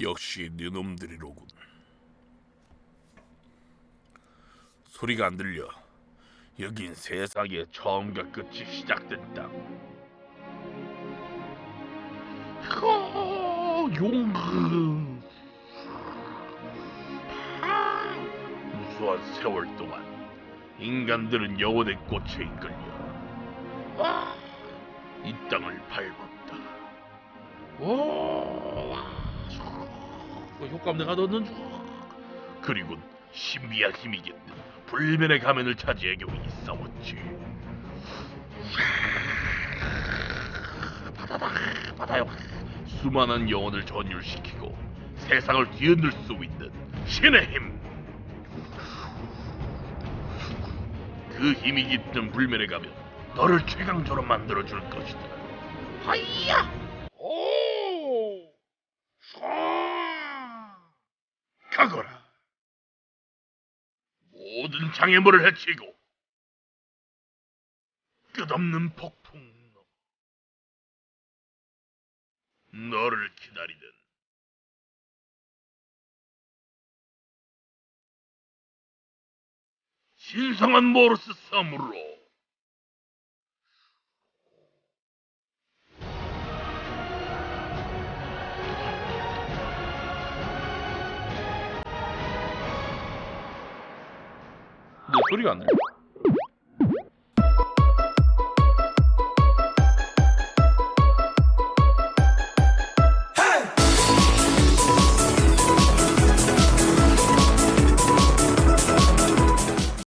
역시 네놈들이로군. 소리가 안 들려. 여긴 세상의 처음과 끝이 시작된 땅. 허, 용금. 무수한 세월 동안 인간들은 영혼의 꽃에 이끌려 아, 이 땅을 밟았다. 오, 그 효과음 내가 넣는 줄. 그리고 신비한 힘이겠든 불변의 가면을 차지하기 위해 싸웠지. 바다다, 바다요. 수많은 영혼을 전율시키고 세상을 뒤흔들 수 있는 신의 힘. 그 힘이 깃든 불면에 가면 너를 최강자로 만들어 줄 것이다. 하이야! 오! 가거라. 모든 장애물을 해치고 끝없는 폭풍 너를 기다리는 신성한 모르스 섬으로 소리가 안 나요